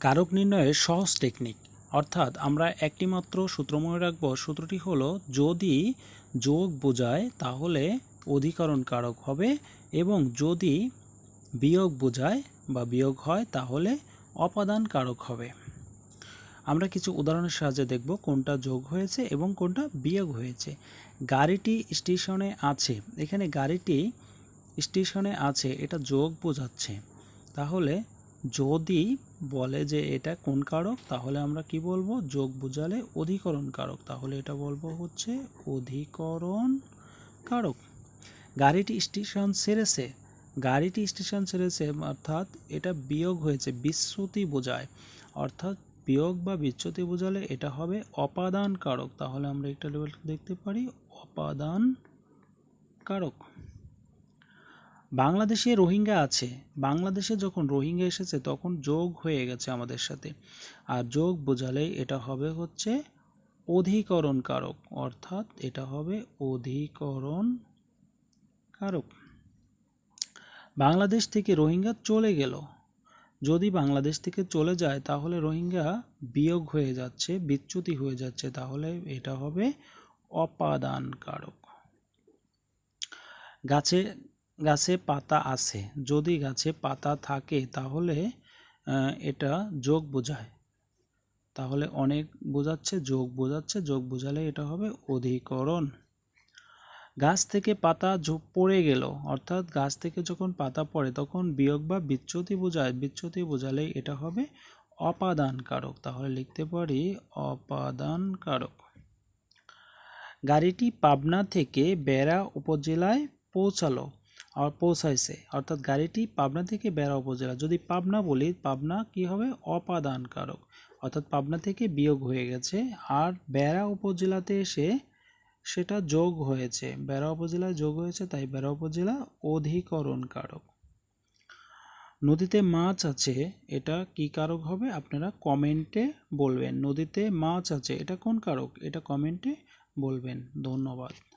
কারক নির্ণয়ের সহজ টেকনিক অর্থাৎ আমরা একটি মাত্র সূত্র মনে রাখব, সূত্রটি হলো যদি যোগ বোঝায় তাহলে অধিকরণ কারক হবে এবং যদি বিয়োগ বোঝায় বা বিয়োগ হয় তাহলে অপাদান কারক হবে। আমরা কিছু উদাহরণের সাহায্যে দেখব কোনটা যোগ হয়েছে এবং কোনটা বিয়োগ হয়েছে। গাড়িটি স্টেশনে আছে, এখানে গাড়িটি স্টেশনে আছে, এটা যোগ বোঝাচ্ছে। তাহলে যদি বলে যে এটা কোন কারক, তাহলে আমরা কি বলব? যোগ বোঝালে অধিকরণ কারক। তাহলে এটা বলব হচ্ছে অধিকরণ কারক। গাড়িটি স্টেশন ছেড়েছে। গাড়িটি স্টেশন ছেড়েছে অর্থাৎ এটা বিয়োগ হয়েছে, বিচ্যুতি বোঝায়। অর্থাৎ বিয়োগ বা বিচ্যুতি বোঝালে এটা হবে অপাদান কারক। তাহলে আমরা একটা লেভেল দেখতে পারি, অপাদান কারক। বাংলাদেশে রোহিঙ্গা আছে। বাংলাদেশে যখন রোহিঙ্গা এসেছে, তখন যোগ হয়ে গেছে আমাদের সাথে। আর যোগ বোঝালে এটা হবে হচ্ছে অধিকরণ কারক অর্থাৎ এটা হবে অধিকরণ কারক বাংলাদেশ থেকে রোহিঙ্গা চলে গেল। যদি বাংলাদেশ থেকে চলে যায়, তাহলে রোহিঙ্গা বিয়োগ হয়ে যাচ্ছে, বিচ্যুতি হয়ে যাচ্ছে। তাহলে এটা হবে অপাদান কারক গাছে গাছে পাতা আছে। যদি গাছে পাতা থাকে, তাহলে এটা যোগ বোঝায়। তাহলে অনেক বোঝাচ্ছে, যোগ বোঝাচ্ছে, যোগ বোঝালে এটা হবে অধিকরণ। গাছ থেকে পাতা পড়ে গেল, অর্থাৎ গাছ থেকে যখন পাতা পড়ে, তখন বিয়োগ বা বিচ্যুতি বোঝায়। বিচ্যুতি বোঝালে এটা হবে অপাদান কারক তাহলে লিখতে পারি অপাদান কারক গাড়িটি পাবনা থেকে বেড়া উপজেলায় পৌঁছালো। আর পৌঁছাইছে। অর্থাৎ গাড়িটি পাবনা থেকে বেড়া উপজেলা। যদি পাবনা বলি, পাবনা কি হবে? অপাদান কারক অর্থাৎ পাবনা থেকে বিয়োগ হয়ে গেছে। আর বেড়া উপজেলাতে এসে সেটা যোগ হয়েছে। বেড়া উপজেলায় যোগ হয়েছে, তাই বেড়া উপজেলা অধিকরণ কারক নদীতে মাছ আছে, এটা কি কারক হবে? আপনারা কমেন্টে বলবেন। নদীতে মাছ আছে, এটা কোন কারক? এটা কমেন্টে বলবেন। ধন্যবাদ।